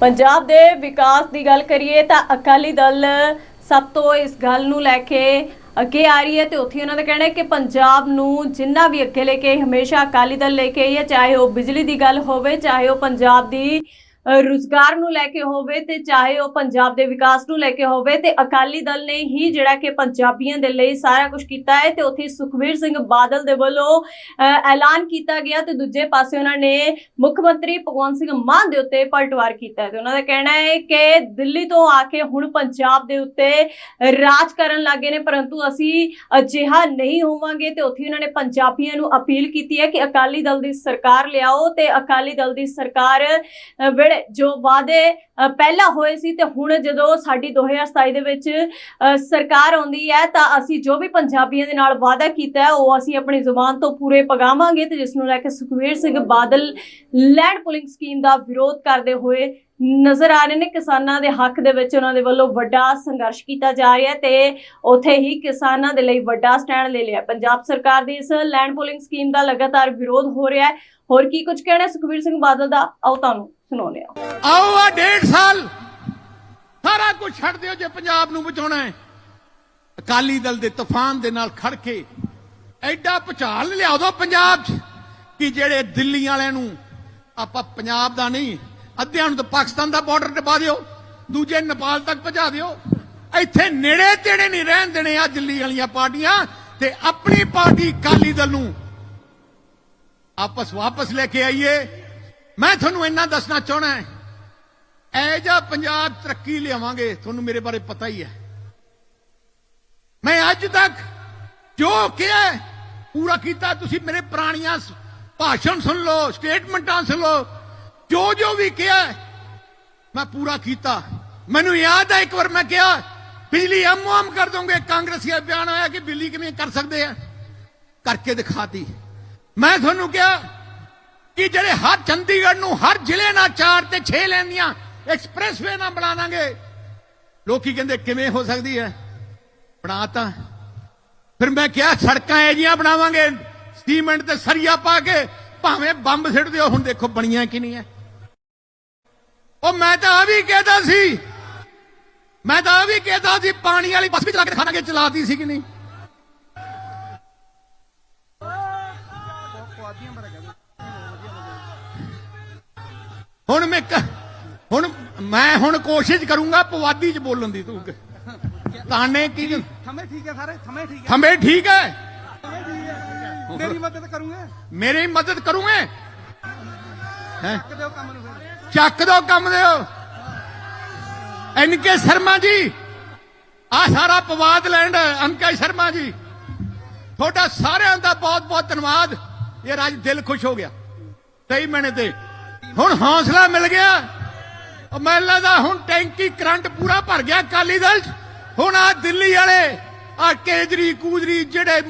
ਪੰਜਾਬ ਦੇ ਵਿਕਾਸ ਦੀ ਗੱਲ ਕਰੀਏ ਤਾਂ ਅਕਾਲੀ ਦਲ ਸਭ ਤੋਂ ਇਸ ਗੱਲ ਨੂੰ ਲੈ ਕੇ ਅੱਗੇ ਆ ਰਹੀ ਹੈ ਤੇ ਉੱਥੇ ਉਹਨਾਂ ਦਾ ਕਹਿਣਾ ਹੈ ਕਿ ਪੰਜਾਬ ਨੂੰ ਜਿੰਨਾ ਵੀ ਅੱਗੇ ਲੈ ਕੇ ਹਮੇਸ਼ਾ ਅਕਾਲੀ ਦਲ ਲੈ ਕੇ ਆਈ ਹੈ, ਚਾਹੇ ਉਹ ਬਿਜਲੀ ਦੀ ਗੱਲ ਹੋਵੇ, ਚਾਹੇ ਉਹ ਪੰਜਾਬ ਦੀ ਰੁਜ਼ਗਾਰ ਨੂੰ ਲੈ ਕੇ ਹੋਵੇ ਤੇ ਚਾਹੇ ਉਹ ਪੰਜਾਬ ਦੇ ਵਿਕਾਸ ਨੂੰ ਲੈ ਕੇ ਹੋਵੇ ਤੇ ਅਕਾਲੀ ਦਲ ਨੇ ਹੀ ਜਿਹੜਾ ਕਿ ਪੰਜਾਬੀਆਂ ਦੇ ਲਈ ਸਾਰਾ ਕੁਝ ਕੀਤਾ ਹੈ ਤੇ ਉੱਥੇ ਸੁਖਬੀਰ ਸਿੰਘ ਬਾਦਲ ਦੇ ਵੱਲੋਂ ਐਲਾਨ ਕੀਤਾ ਗਿਆ ਤੇ ਦੂਜੇ ਪਾਸੇ ਉਹਨਾਂ ਨੇ ਮੁੱਖ ਮੰਤਰੀ ਭਗਵੰਤ ਸਿੰਘ ਮਾਨ ਦੇ ਉੱਤੇ ਪਲਟਵਾਰ ਕੀਤਾ ਹੈ ਤੇ ਉਹਨਾਂ ਦਾ ਕਹਿਣਾ ਹੈ ਕਿ ਦਿੱਲੀ ਤੋਂ ਆ ਕੇ ਹੁਣ ਪੰਜਾਬ ਦੇ ਉੱਤੇ ਰਾਜ ਕਰਨ ਲੱਗੇ ਨੇ, ਪਰੰਤੂ ਅਸੀਂ ਅਜਿਹਾ ਨਹੀਂ ਹੋਵਾਂਗੇ ਤੇ ਉੱਥੇ ਉਹਨਾਂ ਨੇ ਪੰਜਾਬੀਆਂ ਨੂੰ ਅਪੀਲ ਕੀਤੀ ਹੈ ਕਿ ਅਕਾਲੀ ਦਲ ਦੀ ਸਰਕਾਰ ਲਿਆਓ ਤੇ ਅਕਾਲੀ ਦਲ ਦੀ ਸਰਕਾਰ ਵੇਲੇ ਜੋ ਵਾਅਦੇ ਪਹਿਲਾਂ ਹੋਏ ਸੀ ਤੇ ਹੁਣ ਜਦੋਂ ਸਾਡੀ 2027 ਦੇ ਵਿੱਚ ਅ, ਸਰਕਾਰ ਆਉਂਦੀ ਹੈ ਤਾਂ ਅਸੀਂ ਜੋ ਵੀ ਪੰਜਾਬੀਆਂ ਦੇ ਨਾਲ ਵਾਅਦਾ ਕੀਤਾ ਉਹ ਅਸੀਂ ਆਪਣੀ ਜ਼ੁਬਾਨ ਤੋਂ ਪੂਰੇ ਪਗਾਵਾਂਗੇ ਤੇ ਜਿਸ ਨੂੰ ਲੈ ਕੇ Sukhbir Singh Badal land pooling scheme ਦਾ ਵਿਰੋਧ ਕਰਦੇ ਹੋਏ ਨਜ਼ਰ ਆ ਰਹੇ ਨੇ ਕਿਸਾਨਾਂ ਦੇ ਹੱਕ ਦੇ ਵਿੱਚ ਉਹਨਾਂ ਦੇ ਵੱਲੋਂ ਵੱਡਾ ਸੰਘਰਸ਼ ਕੀਤਾ ਜਾ ਰਿਹਾ ਤੇ ਉੱਥੇ ਹੀ ਕਿਸਾਨਾਂ ਦੇ ਲਈ ਵੱਡਾ ਸਟੈਂਡ ਲੈ ਲਿਆ। ਪੰਜਾਬ ਸਰਕਾਰ ਦੀ ਇਸ ਲੈਂਡ ਪੁਲਿੰਗ ਸਕੀਮ ਦਾ ਲਗਾਤਾਰ ਵਿਰੋਧ ਹੋ ਰਿਹਾ ਹੈ। ਹੋਰ ਕੀ ਕੁਝ ਕਹਿਣਾ ਸੁਖਵੀਰ ਸਿੰਘ ਬਾਦਲ ਦਾ ਆਓ ਤੁਹਾਨੂੰ ਸੁਣਾਉਂਦੇ ਹਾਂ। ਆਓ ਆ ਡੇਢ ਸਾਲ। ਸਾਰਾ ਕੁਝ ਛੱਡ ਦਿਓ ਜੇ ਪੰਜਾਬ ਨੂੰ ਬਚਾਉਣਾ ਹੈ। ਅਕਾਲੀ ਦਲ ਦੇ ਤੂਫਾਨ ਦੇ ਨਾਲ ਖੜ ਕੇ ਐਡਾ ਭੁਚਾਲ ਲਿਆ ਦਿਓ ਪੰਜਾਬ 'ਚ ਕਿ ਜਿਹੜੇ ਦਿੱਲੀ ਵਾਲਿਆਂ ਨੂੰ ਆਪਾਂ ਪੰਜਾਬ ਦਾ ਨਹੀਂ ਅੱਧਿਆਂ ਨੂੰ ਤਾਂ ਪਾਕਿਸਤਾਨ ਦਾ ਬਾਰਡਰ ਟਪਾ ਦਿਓ, ਦੂਜੇ ਨੇਪਾਲ ਤੱਕ ਪਹੁੰਚਾ ਦਿਓ। ਇੱਥੇ ਨੇੜੇ ਤੇੜੇ ਨਹੀਂ ਰਹਿਣ ਦੇਣੇ ਆ ਦਿੱਲੀ ਵਾਲੀਆਂ ਪਾਰਟੀਆਂ ਤੇ ਆਪਣੀ ਪਾਰਟੀ ਅਕਾਲੀ ਦਲ ਨੂੰ। ਆਪਸ ਵਾਪਸ ਲੈ ਕੇ ਆਈਏ। ਮੈਂ ਤੁਹਾਨੂੰ ਇੰਨਾ ਦੱਸਣਾ ਚਾਹਣਾ ਹੈ ਐ ਜਾ ਪੰਜਾਬ ਤਰੱਕੀ ਲਿਆਵਾਂਗੇ, ਤੁਹਾਨੂੰ ਮੇਰੇ ਬਾਰੇ ਪਤਾ ਹੀ ਹੈ। ਮੈਂ ਅੱਜ ਤੱਕ ਜੋ ਕਿਹਾ ਪੂਰਾ ਕੀਤਾ। ਤੁਸੀਂ ਮੇਰੇ ਪੁਰਾਣੀਆਂ ਭਾਸ਼ਣ ਸੁਣ ਲਓ, ਸਟੇਟਮੈਂਟਾਂ ਸੁਣ ਲਓ ਜੋ ਜੋ ਵੀ ਕਿਹਾ ਮੈਂ ਪੂਰਾ ਕੀਤਾ। ਮੈਨੂੰ ਯਾਦ ਹੈ ਇੱਕ ਵਾਰ ਮੈਂ ਕਿਹਾ, ਬਿਜਲੀ ਆਮ ਆਮ ਕਰ ਦੋਗੇ ਕਾਂਗਰਸੀ ਦਾ ਬਿਆਨ ਆਇਆ ਕਿ ਬਿਜਲੀ ਕਿਵੇਂ ਕਰ ਸਕਦੇ ਆ? ਕਰਕੇ ਦਿਖਾਤੀ। ਮੈਂ ਤੁਹਾਨੂੰ ਕਿਹਾ ਕਿ ਜਿਹੜੇ ਹਰ ਚੰਡੀਗੜ੍ਹ ਨੂੰ ਹਰ ਜ਼ਿਲ੍ਹੇ ਨਾਲ ਚਾਰ ਤੇ 6 ਲੈਣ ਦੀਆਂ ਐਕਸਪ੍ਰੈਸਵੇ ਨਾਲ ਬਣਾ ਦਾਂਗੇ, ਲੋਕੀ ਕਹਿੰਦੇ ਕਿਵੇਂ ਹੋ ਸਕਦੀ ਹੈ? ਬਣਾਤਾ ਫਿਰ ਮੈਂ ਕਿਹਾ, ਸੜਕਾਂ ਇਹ ਜੀਆਂ ਬਣਾਵਾਂਗੇ, ਸੀਮੈਂਟ ਤੇ ਸਰੀਆ ਪਾ ਕੇ, ਭਾਵੇਂ ਬੰਬ ਸਿੱਟ ਦਿਓ, ਹੁਣ ਦੇਖੋ ਬਣੀਆਂ ਕਿ ਨਹੀਂ ਹੈ। ਉਹ ਮੈਂ ਤਾਂ ਆ ਵੀ ਕਹਿਦਾ ਸੀ। ਮੈਂ ਤਾਂ ਆ ਵੀ ਕਹਿਦਾ ਸੀ ਪਾਣੀ ਵਾਲੀ ਬੱਸ ਵੀ ਚਲਾ ਕੇ ਦਿਖਾਣਾਗੇ ਚਲਾਤੀ ਸੀ ਕਿ ਨਹੀਂ। ਹੁਣ ਮੈਂ ਹੁਣ ਮੈਂ ਹੁਣ ਕੋਸ਼ਿਸ਼ ਕਰੂੰਗਾ ਪਵਾਦੀ ਚ ਬੋਲਣ ਦੀ ਤੂੰ। ਤਾਣੇ ਕੀ ਥਮੇ ਠੀਕ ਹੈ ਸਾਰੇ ਥਮੇ ਠੀਕ ਹੈ। ਥਮੇ ਠੀਕ ਹੈ। ਮੇਰੀ ਮਦਦ ਕਰੂੰਗੇ। ਮੇਰੀ ਮਦਦ ਕਰੂੰਗੇ? ਹੈ? ਚੱਕ ਦੋ ਕੰਮ ਦੇ। ਐਨ ਸ਼ਰਮਾ ਜੀ ਆ ਸਾਰਾ ਪਵਾਦ ਲੈਂਡ ਅਨਕੇ ਸ਼ਰਮਾ ਜੀ। ਤੁਹਾਡਾ ਸਾਰਿਆਂ ਦਾ ਬਹੁਤ ਬਹੁਤ ਧੰਨਵਾਦ। ਇਹ ਰਾਜ ਦਿਲ ਖੁਸ਼ ਹੋ ਗਿਆ। 23 ਮਹੀਨੇ ਤੇ ਹੁਣ ਹੌਸਲਾ ਮਿਲ ਗਿਆ। ਮੈਲਾ ਦਾ ਹੁਣ ਟੈਂਕੀ ਕਰੰਟ ਪੂਰਾ ਭਰ ਗਿਆ ਕਾਲੀ ਦਲ ਹੁਣ ਆ ਦਿੱਲੀ ਵਾਲੇ ਆ ਕੇਜਰੀ ਕੂਜਰੀ ਜਿਹੜੇ